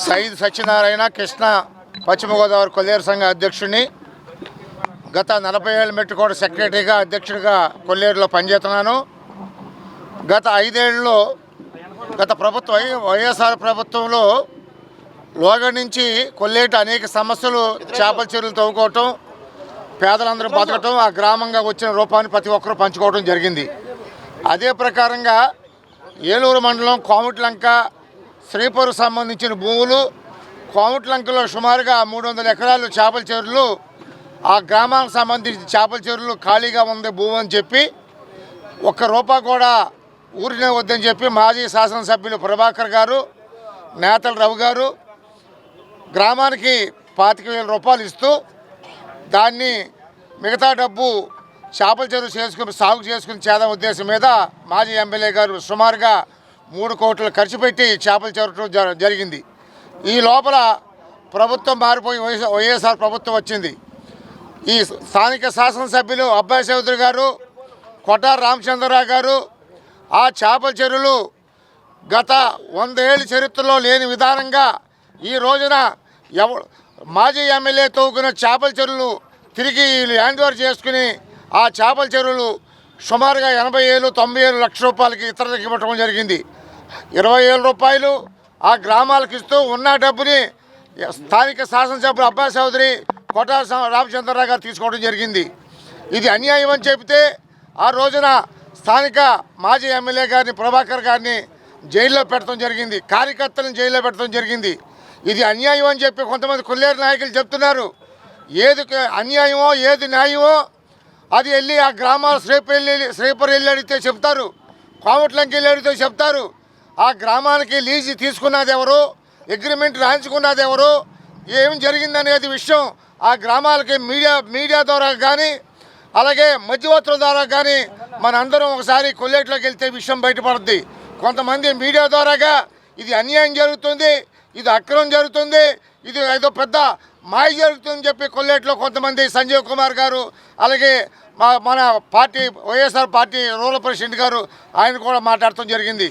సయీద్ సత్యనారాయణ కృష్ణ పశ్చిమ గోదావరి కొల్లేరు సంఘ అధ్యక్షుడిని గత నలభై ఏళ్ళ మెట్టుకోట సెక్రటరీగా అధ్యక్షుడిగా కొల్లేరులో పనిచేస్తున్నాను. గత ఐదేళ్ళలో గత ప్రభుత్వం వైఎస్ఆర్ ప్రభుత్వంలో లోగ నుంచి కొల్లేటి అనేక సమస్యలు చేపల చెరువులు తవ్వుకోవటం పేదలందరూ బతకటం ఆ గ్రామంగా వచ్చిన రూపాన్ని ప్రతి ఒక్కరూ పంచుకోవడం జరిగింది. అదే ప్రకారంగా ఏలూరు మండలం కోమటిలంక శ్రీపురం సంబంధించిన భూములు కోమట్లంకలో సుమారుగా మూడు వందల ఎకరాలు చేపల చెరువులు ఆ గ్రామానికి సంబంధించిన చేపల చెరువులు ఖాళీగా ఉంది భూమి అని చెప్పి ఒక్క రూపాయి కూడా ఊరినే వద్దని చెప్పి మాజీ శాసనసభ్యులు ప్రభాకర్ గారు నేతల రవి గారు గ్రామానికి పాతిక వేల రూపాయలు ఇస్తూ దాన్ని మిగతా డబ్బు చేపల చెరువు చేసుకుని సాగు చేసుకుని చేద్దాం ఉద్దేశం మీద మాజీ ఎమ్మెల్యే గారు సుమారుగా మూడు కోట్లు ఖర్చు పెట్టి చేపలు చేరటం జ- జరిగింది. ఈ లోపల ప్రభుత్వం మారిపోయి వైఎస్ వైఎస్ఆర్ ప్రభుత్వం వచ్చింది. ఈ స్థానిక శాసనసభ్యులు అబ్బాయి చౌదరి గారు కొట్టార రామచంద్రరావు గారు ఆ చేపల చెరువులు గత వందేళ్ళ చరిత్రలో లేని విధానంగా ఈ రోజున ఎవ మాజీ ఎమ్మెల్యే తవ్వుకున్న చేపల చెరువులు తిరిగి ల్యాండ్ హ్యాండ్ ఓవర్ చేసుకుని ఆ చేపల చెరువులు సుమారుగా ఎనభై ఏళ్ళు తొంభై ఏళ్ళు లక్ష రూపాయలకి ఇతరులకు ఇవ్వటం జరిగింది. ఇరవై వేల రూపాయలు ఆ గ్రామాలకు ఇస్తూ ఉన్న డబ్బుని స్థానిక శాసనసభ్యులు అబ్బాయి చౌదరి కోటా రామచంద్రరావు గారు తీసుకోవడం జరిగింది. ఇది అన్యాయం అని చెబితే ఆ రోజున స్థానిక మాజీ ఎమ్మెల్యే గారిని ప్రభాకర్ గారిని జైల్లో పెట్టడం జరిగింది. కార్యకర్తలను జైల్లో పెట్టడం జరిగింది. ఇది అన్యాయం అని చెప్పి కొంతమంది కొల్లేరు నాయకులు చెప్తున్నారు. ఏది అన్యాయమో ఏది న్యాయమో అది వెళ్ళి ఆ గ్రామాల శ్రీపరి వెళ్ళి శ్రీపరి వెళ్ళి అడిగితే చెప్తారు. కోమట్లంకి వెళ్ళి అడిగితే చెప్తారు. ఆ గ్రామానికి లీజు తీసుకున్నది ఎవరు అగ్రిమెంట్ రాయించుకున్నది ఎవరు ఏం జరిగిందనేది విషయం ఆ గ్రామాలకి మీడియా మీడియా ద్వారా కానీ అలాగే మధ్యవర్తుల ద్వారా కానీ మన అందరం ఒకసారి కొల్లేట్లోకి వెళ్తే విషయం బయటపడుద్ది. కొంతమంది మీడియా ద్వారాగా ఇది అన్యాయం జరుగుతుంది ఇది అక్రమం జరుగుతుంది ఇది ఏదో పెద్ద మాయ జరుగుతుందని చెప్పి కొల్లేట్లో కొంతమంది సంజీవ్ కుమార్ గారు అలాగే మా మన party YSR party rural president గారు ఆయన కూడా మాట్లాడటం జరిగింది.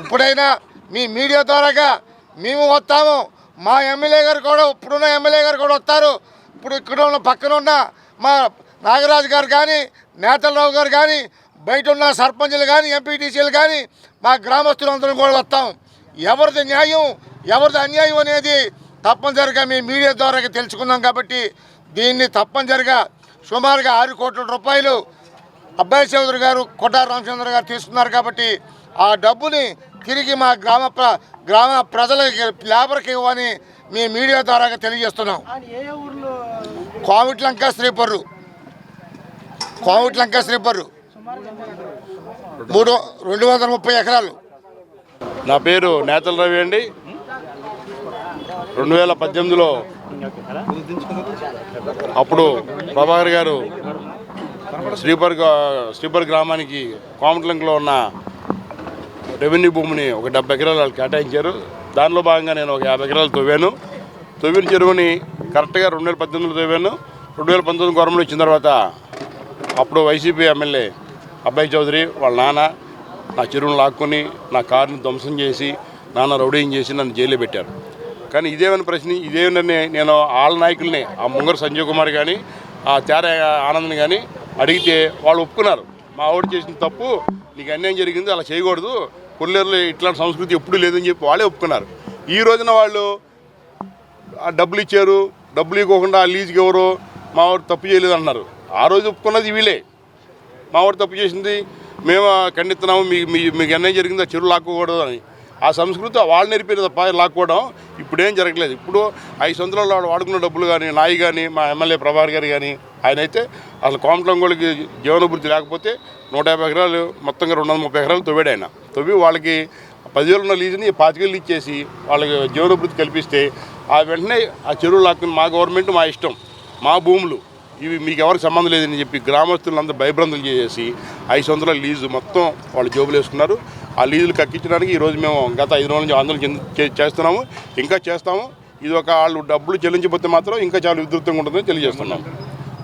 ఇప్పుడైనా మీ మీడియా ద్వారాగా మేము వస్తాము. మా ఎమ్మెల్యే గారు కూడా ఇప్పుడున్న ఎమ్మెల్యే గారు కూడా వస్తారు. ఇప్పుడు ఇక్కడ ఉన్న పక్కన ఉన్న మా నాగరాజు గారు కానీ నేతలరావు గారు కానీ బయట ఉన్న సర్పంచులు కానీ ఎంపీటీసీలు కానీ మా గ్రామస్తులందరం కూడా వస్తాం. ఎవరిది న్యాయం ఎవరిది అన్యాయం అనేది తప్పనిసరిగా మీ మీడియా ద్వారా తెలుసుకుందాం కాబట్టి దీన్ని తప్పనిసరిగా సుమారుగా ఆరు కోట్ల రూపాయలు అబ్బాయి చౌదరి గారు కొట్టార రామచంద్ర గారు తీసుకున్నారు కాబట్టి ఆ డబ్బుని తిరిగి మా గ్రామ ప్ర గ్రామ ప్రజలకి లేబర్కి ఇవ్వని మీ మీడియా ద్వారా తెలియజేస్తున్నాం. కోవిట్లంక శ్రీపర్రు. కోవిట్లంక శ్రీపర్రు. మూడు రెండు వందల ముప్పై ఎకరాలు. నా పేరు నేతల రవి అండి. రెండు వేల పద్దెనిమిదిలో అప్పుడు ప్రభాకర్ గారు శ్రీపర్ శ్రీపర్ గ్రామానికి కోమట్లంకలో ఉన్న రెవెన్యూ భూమిని ఒక డెబ్బై ఎకరాలు వాళ్ళు కేటాయించారు. దానిలో భాగంగా నేను ఒక యాభై ఎకరాలు తవ్వాను. తవ్విన చెరువుని కరెక్ట్గా రెండు వేల పద్దెనిమిదిలో తవ్వాను. రెండు వేల పంతొమ్మిది గవర్నమెంట్ వచ్చిన తర్వాత అప్పుడు వైసీపీ ఎమ్మెల్యే అబ్బాయి చౌదరి వాళ్ళ నాన్న నా చెరువును లాక్కొని నా కారుని ధ్వంసం చేసి నాన్న రౌడీయం చేసి నన్ను జైల్లో పెట్టారు. కానీ ఇదేమని ప్రశ్న ఇదేమని నేను వాళ్ళ నాయకుల్ని ఆ ముంగరు సంజయ్ కుమార్ కానీ ఆ తేర ఆనంద్ని కానీ అడిగితే వాళ్ళు ఒప్పుకున్నారు. మా ఆవిడ చేసిన తప్పు నీకు అన్యాయం జరిగింది అలా చేయకూడదు. కొల్లేరులో ఇట్లాంటి సంస్కృతి ఎప్పుడూ లేదని చెప్పి వాళ్ళే ఒప్పుకున్నారు. ఈ రోజున వాళ్ళు ఆ డబ్బులు ఇచ్చారు డబ్బులు ఇవ్వకుండా ఆ లీజుకి ఎవరు మా వాడు తప్పు చేయలేదు అన్నారు ఆ రోజు ఒప్పుకున్నది వీళ్ళే. మా వాడు తప్పు చేసింది మేము ఖండిస్తున్నాము మీ మీకు అన్యాయం జరిగింది ఆ చెరువు లాక్కోకూడదు అని. ఆ సంస్కృతి వాళ్ళు నేర్పారు తప్ప లాక్కోవడం ఇప్పుడేం జరగలేదు ఇప్పుడు ఐదు సంవత్సరాలు వాడు వాడుకున్న డబ్బులు కానీ నాయి కానీ మా ఎమ్మెల్యే ప్రభాకర్ గారు కానీ ఆయన అయితే అసలు కోమటంగోళ్ళకి జీవనభృతి లేకపోతే నూట యాభై ఎకరాలు మొత్తంగా రెండు వందల ముప్పై ఎకరాలు తొవ్వాడు ఆయన. తవ్వి వాళ్ళకి పదివేలు ఉన్న లీజుని పాతికేళ్ళు ఇచ్చేసి వాళ్ళకి జీవనభృతి కల్పిస్తే ఆ వెంటనే ఆ చెరువు లాక్కుని మా గవర్నమెంట్ మా ఇష్టం మా భూములు. ఇవి మీకు ఎవరికి సంబంధం లేదని చెప్పి గ్రామస్తులందరూ భయభ్రాంతులు చేసేసి ఐదు సంవత్సరాల లీజు మొత్తం వాళ్ళు జోబులు వేసుకున్నారు. ఆ లీజులు కక్కించడానికి ఈరోజు మేము గత ఐదు రోజుల నుంచి ఆందోళన చెంది- చేస్తున్నాము. ఇంకా చేస్తాము. ఇది ఒక వాళ్ళు డబ్బులు చెల్లించబోతే మాత్రం ఇంకా చాలా విస్తృతంగా ఉంటుందని తెలియజేస్తున్నాం.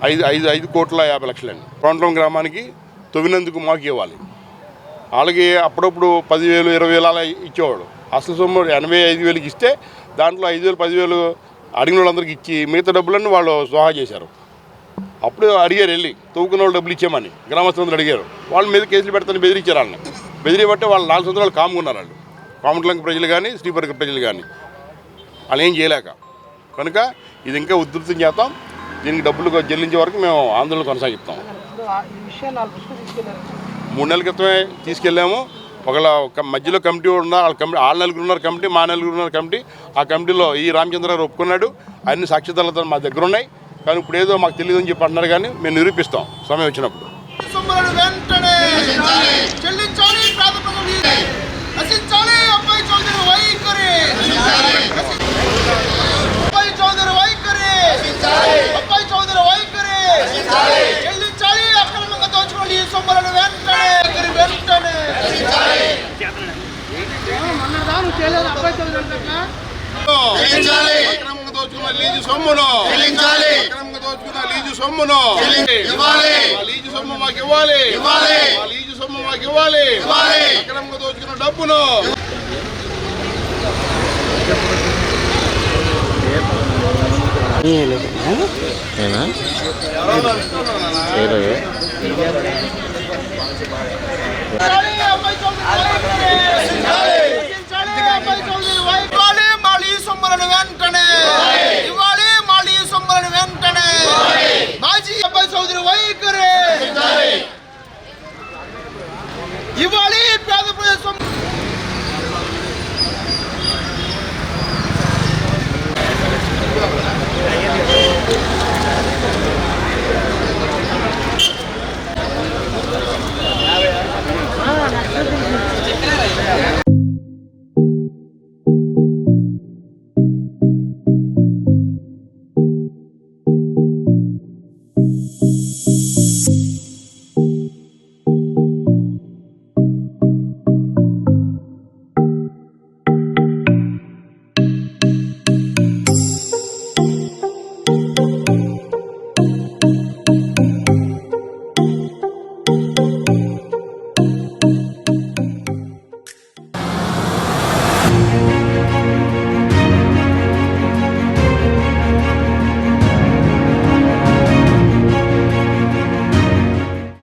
ఐదు ఐదు ఐదు కోట్ల యాభై లక్షలండి. కోంట్లం గ్రామానికి తొవ్వినందుకు మాకు ఇవ్వాలి. వాళ్ళకి అప్పుడప్పుడు పదివేలు ఇరవై వేలు అలా ఇచ్చేవాడు. అసలు సొమ్ము ఎనభై ఐదు వేలకి ఇస్తే దాంట్లో ఐదు వేలు పదివేలు అడిగిన వాళ్ళందరికీ ఇచ్చి మిగతా డబ్బులన్నీ వాళ్ళు సోహా చేశారు. అప్పుడు అడిగారు వెళ్ళి తవ్వుకున్న వాళ్ళు డబ్బులు ఇచ్చామని గ్రామస్తులందరూ అడిగారు. వాళ్ళ మీద కేసులు పెడతాను బెదిరించారు వాళ్ళని. బెదిరిబట్టి వాళ్ళు నాలుగు సంవత్సరాలు కాముకున్నారు వాళ్ళు. కామట్లంక ప్రజలు కానీ శ్రీపరిక ప్రజలు కానీ. వాళ్ళు ఏం చేయలేక. కనుక ఇది ఇంకా ఉధృతం చేస్తాం దీనికి డబ్బులు చెల్లించే వరకు మేము ఆందోళన కొనసాగిస్తాం. మూడు నెలల క్రితమే తీసుకెళ్ళాము. ఒకళ్ళ ఒక మధ్యలో కమిటీ ఉన్నారు వాళ్ళ కమిటీ వాళ్ళ నలుగురు ఉన్నారు కమిటీ మా నలుగురు ఉన్నారు కమిటీ. ఆ కమిటీలో ఈ రామచంద్ర గారు ఒప్పుకున్నాడు. అన్ని సాక్షితాలతో మా దగ్గర ఉన్నాయి. కానీ ఇప్పుడు ఏదో మాకు తెలియదు అని చెప్పి అంటున్నారు కానీ మేము నిరూపిస్తాం. సమయం వచ్చినప్పుడు సొమ్ములను వెంటనే చెల్లించాలి ప్రాథమిక వీధి నశించాలి అబ్బాయి చౌదరి వైఖరి అబ్బాయి చౌదరి వైఖరి అబ్బాయి చౌదరి వైఖరి చెల్లించాలి అక్రమంగా దోచుకోండి ఈ సొమ్ములను వెంటనే వైఖరి వెంటనే మొన్న దాని చేయలేదు అబ్బాయి చదువు అట్లా అక్రమంగా దోచుకున్న లీజు సొమ్మును. అక్రమంగా దోచుకున్న లీజు సొమ్మును. ఇవ్వాలి. లీజు సొమ్ము మాకు ఇవ్వాలి. లీజు సొమ్ము మాకు ఇవ్వాలి. ఇవ్వాలి. అక్రమంగా దోచుకున్న డబ్బును. ఇవ్వాలి